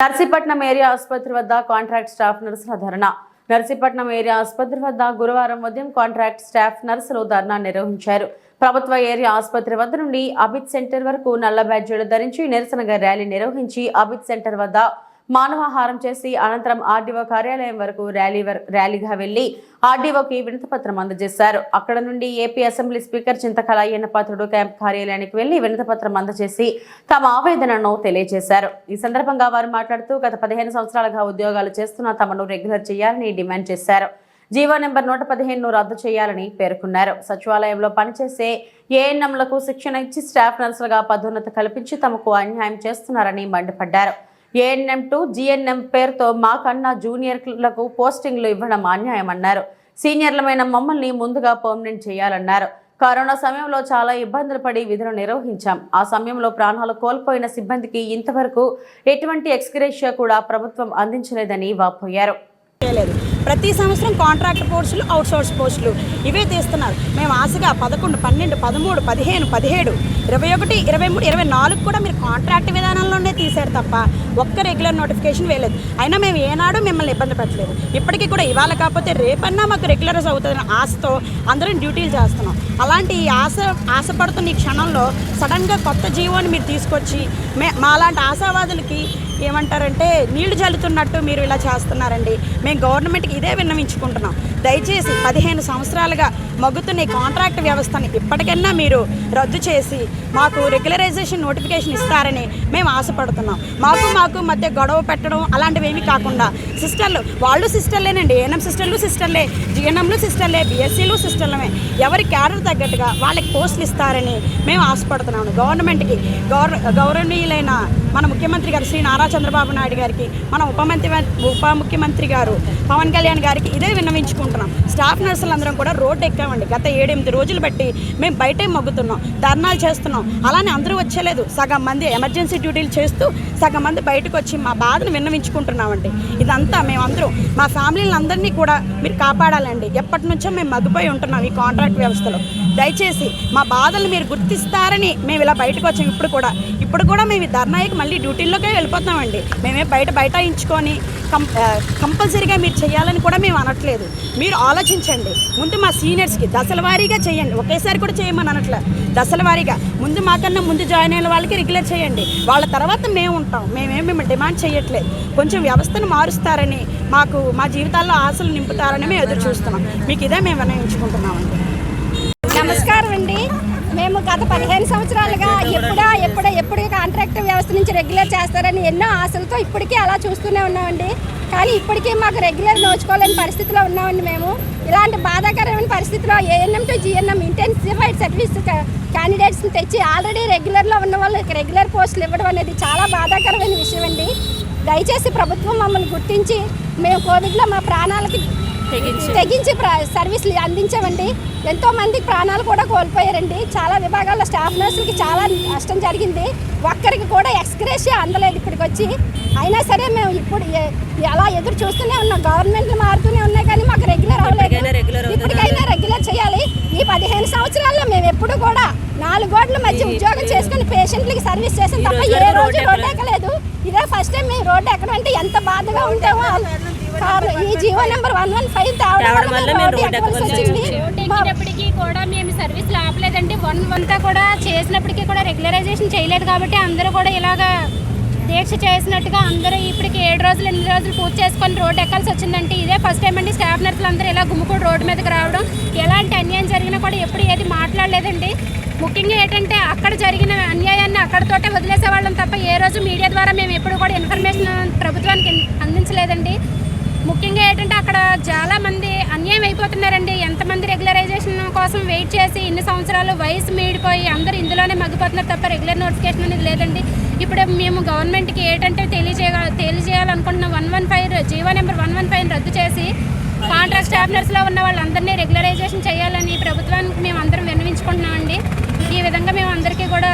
Narsipatnam area ఆసుపత్రి వద్ద contract staff నర్సుల ధర్నా. నర్సీపట్నం ఏరియా ఆసుపత్రి వద్ద గురువారం ఉదయం కాంట్రాక్ట్ స్టాఫ్ నర్సులు ధర్నా నిర్వహించారు. ప్రభుత్వ ఏరియా ఆసుపత్రి వద్ద నుండి అబిత్ సెంటర్ వరకు నల్ల బ్యాడ్జీలు ధరించి నిరసనగా ర్యాలీ నిర్వహించి అబిత్ సెంటర్ వద్ద మానవాహారం చేసి అనంతరం ఆర్డీఓ కార్యాలయం వరకు ర్యాలీ వర్- ర్యాలీగా వెళ్ళి ఆర్డీఓకి వినతిపత్రం అందజేశారు. అక్కడ నుండి AP assembly speaker Chintakala Ayyannapatrudu camp కార్యాలయానికి వెళ్ళి వినతిపత్రం అందజేసి తమ ఆవేదనను తెలియజేశారు. ఈ సందర్భంగా వారు మాట్లాడుతూ గత పదిహేను సంవత్సరాలుగా ఉద్యోగాలు చేస్తున్న తమను రెగ్యులర్ చేయాలని డిమాండ్ చేశారు. జీవో నెంబర్ నూట పదిహేను రద్దు చేయాలని పేర్కొన్నారు. సచివాలయంలో పనిచేసే ఏఎన్ఎంలకు శిక్షణ ఇచ్చి స్టాఫ్ నర్సులుగా పదోన్నత కల్పించి తమకు అన్యాయం చేస్తున్నారని మండిపడ్డారు. ఏఎన్ఎం టు జిఎన్ఎం పేరుతో మాకన్నా జూనియర్లకు పోస్టింగ్లు ఇవ్వడం అన్యాయమన్నారు. సీనియర్లమైన మమ్మల్ని ముందుగా పర్మనెంట్ చేయాలన్నారు. కరోనా సమయంలో చాలా ఇబ్బందులు పడి విధులు నిర్వహించాం. ఆ సమయంలో ప్రాణాలు కోల్పోయిన సిబ్బందికి ఇంతవరకు ఎటువంటి ఎక్స్గ్రేషియా కూడా ప్రభుత్వం అందించలేదని వాపోయారు. ప్రతి సంవత్సరం కాంట్రాక్ట్ పోస్టులు అవుట్సోర్స్ పోస్టులు ఇవే తీస్తున్నారు. మేము ఆశగా పదకొండు పన్నెండు పదమూడు పదిహేను పదిహేడు ఇరవై ఒకటి ఇరవై మూడు ఇరవై నాలుగు కూడా మీరు కాంట్రాక్ట్ విధానంలోనే తీశారు తప్ప ఒక్క రెగ్యులర్ నోటిఫికేషన్ వేయలేదు. అయినా మేము ఏనాడు మిమ్మల్ని ఇబ్బంది పెట్టలేదు. ఇప్పటికీ కూడా ఇవాళ కాకపోతే రేపన్నా మాకు రెగ్యులర్స్ అవుతుందని ఆశతో అందరం డ్యూటీలు చేస్తున్నాం. అలాంటి ఈ ఆశ ఆశపడుతున్న ఈ క్షణంలో సడన్గా కొత్త జీవోని మీరు తీసుకొచ్చి మే మాలాంటి ఆశావాదులకి ఏమంటారంటే నీళ్ళు జల్లుతున్నట్టు మీరు ఇలా చేస్తున్నారండి. మేము గవర్నమెంట్కి ఇదే విన్నవించుకుంటున్నాం. దయచేసి పదిహేను సంవత్సరాలుగా మగ్గుతున్న ఈ కాంట్రాక్ట్ వ్యవస్థని ఇప్పటికైనా మీరు రద్దు చేసి మాకు రెగ్యులరైజేషన్ నోటిఫికేషన్ ఇస్తారని మేము ఆశపడుతున్నాం. మాకు మాకు మధ్య గొడవ పెట్టడం అలాంటివేమీ కాకుండా సిస్టర్లు వాళ్ళు సిస్టర్లేనండి. ఏఎన్ఎం సిస్టర్లు సిస్టర్లే జిఎన్ఎంలు సిస్టర్లే బిఎస్సీలు సిస్టర్లమే. ఎవరి క్యాడర్ తగ్గట్టుగా వాళ్ళకి పోస్టులు ఇస్తారని మేము ఆశపడుతున్నాము గవర్నమెంట్కి గౌర గౌరవనీయులైన మన ముఖ్యమంత్రి గారు శ్రీ నారా చంద్రబాబు నాయుడు గారికి మన ఉప మంత్రి ఉప ముఖ్యమంత్రి గారు పవన్ కళ్యాణ్ గారికి ఇదే విన్నవించుకుంటున్నాం. స్టాఫ్ నర్సులందరం కూడా రోడ్డు ఎక్కామండి. గత ఏడెనిమిది రోజులు బట్టి మేము బయటే మొగ్గుతున్నాం. ధర్నాలు చేస్తున్నాం. అలానే అందరూ వచ్చేలేదు. సగం మంది ఎమర్జెన్సీ డ్యూటీలు చేస్తూ సగం మంది బయటకు వచ్చి మా బాధను విన్నవించుకుంటున్నామండి. ఇదంతా మేమందరం మా ఫ్యామిలీలందరినీ కూడా మీరు కాపాడాలండి. ఎప్పటి నుంచో మేము మగ్గిపోయి ఉంటున్నాం ఈ కాంట్రాక్ట్ వ్యవస్థలో. దయచేసి మా బాధలు మీరు గుర్తిస్తారని మేము ఇలా బయటకు వచ్చాం ఇప్పుడు కూడా. ఇప్పుడు కూడా మేము ధర్నాయికి మళ్ళీ డ్యూటీల్లోకే వెళ్ళిపోతామండి మేమే బయట బైఠాయించుకొని కం కంపల్సరీగా మీరు చేయాలని కూడా మేము అనట్లేదు. మీరు ఆలోచించండి. ముందు మా సీనియర్స్కి దశల వారీగా చేయండి. ఒకేసారి కూడా చేయమని అనట్లే. దశల వారీగా. ముందు మాకన్నా ముందు జాయిన్ అయిన వాళ్ళకి రెగ్యులర్ చేయండి. వాళ్ళ తర్వాత మేము ఉంటాం. మేమేం మేము డిమాండ్ చేయట్లేదు కొంచెం వ్యవస్థను మారుస్తారని మాకు మా జీవితాల్లో ఆశలు నింపుతారని మేము ఎదురు చూస్తున్నాం. మీకు ఇదే మేము నిర్ణయించుకుంటున్నామండి. నమస్కారం అండి. మేము గత పదిహేను సంవత్సరాలుగా ఎప్పుడా కాంట్రాక్ట్ నుంచి రెగ్యులర్ చేస్తారని ఎన్నో ఆశలతో ఇప్పటికీ అలా చూస్తూనే ఉన్నామండి. కానీ ఇప్పటికీ మాకు రెగ్యులర్ నోచుకోలేని పరిస్థితిలో ఉన్నామండి మేము. ఇలాంటి బాధాకరమైన పరిస్థితిలో ANM to GNM intensified service క్యాండిడేట్స్ని తెచ్చి ఆల్రెడీ రెగ్యులర్లో ఉన్న వాళ్ళకి రెగ్యులర్ పోస్టులు ఇవ్వడం అనేది చాలా బాధాకరమైన విషయం అండి దయచేసి ప్రభుత్వం మమ్మల్ని గుర్తించి మేము కోవిడ్లో మా ప్రాణాలకి తెగించి. సర్వీసులు అందించామండి. ఎంతో మంది ప్రాణాలు కూడా కోల్పోయారండి. చాలా విభాగాల్లో స్టాఫ్ నర్సులకి చాలా నష్టం జరిగింది. ఒక్కరికి కూడా ఎక్స్గ్రేషియా అందలేదు ఇప్పటికి వచ్చి అయినా సరే మేము ఇప్పుడు ఎ- అలా ఎదురు చూస్తూనే ఉన్నాం. గవర్నమెంట్లు మారుతూనే ఉన్నాయి కానీ మాకు రెగ్యులర్ అవ్వలేదు. ఇప్పటికైనా రెగ్యులర్ చేయాలి. ఈ పదిహేను సంవత్సరాల్లో మేము ఎప్పుడు కూడా నాలుగు గోడల మధ్య ఉద్యోగం చేసుకుని పేషెంట్లకి సర్వీస్ చేసిన తప్ప ఏ రోజు రోడ్డు ఎక్కలేదు. ఇదే ఫస్ట్ టైం మేము రోడ్డు ఎక్కడం అంటే ఎంత బాధగా ఉంటామో ఈ GO number one one five తేవడం వల్ల వచ్చింది. కూడా మేము సర్వీస్ ఆపలేదండి వన్ అంతా కూడా చేసినప్పటికీ కూడా రెగ్యులరైజేషన్ చేయలేదు కాబట్టి అందరూ కూడా ఇలాగా దీక్ష చేసినట్టుగా అందరూ ఇప్పటికి ఏడు రోజులు ఎనిమిది రోజులు పూర్తి చేసుకొని రోడ్డు ఎక్కాల్సి వచ్చిందంటే ఇదే ఫస్ట్ టైం అండి. స్టాఫ్ నర్సులు అందరూ ఇలా గుమ్ముకూడు రోడ్డు మీదకి రావడం. ఎలాంటి అన్యాయం జరిగినా కూడా ఎప్పుడు ఏది మాట్లాడలేదండి. ముఖ్యంగా ఏంటంటే అక్కడ జరిగిన అన్యాయాన్ని అక్కడతోటే వదిలేసే వాళ్ళం తప్ప ఏ రోజు మీడియా ద్వారా మేము ఎప్పుడు కూడా ఇన్ఫర్మేషన్ ప్రభుత్వానికి అందించలేదండి. ముఖ్యంగా ఏంటంటే అక్కడ చాలా మంది అన్యాయం అయిపోతున్నారండి. ఎంతమంది రెగ్యులరైజేషన్ కోసం వెయిట్ చేసి ఇన్ని సంవత్సరాలు వయసు మీడిపోయి అందరూ ఇందులోనే మగ్గిపోతున్నారు తప్ప రెగ్యులర్ నోటిఫికేషన్ అనేది లేదండి. ఇప్పుడు మేము గవర్నమెంట్కి ఏంటంటే తెలియజేయ తెలియజేయాలనుకుంటున్న one one five GO number one one five రద్దు చేసి కాంట్రాక్ట్ స్టాఫ్ నర్సులో ఉన్న వాళ్ళందరినీ రెగ్యులరైజేషన్ చేయాలని ప్రభుత్వానికి మేము అందరం విన్నవించుకుంటున్నామండి. ఈ విధంగా మేము అందరికీ కూడా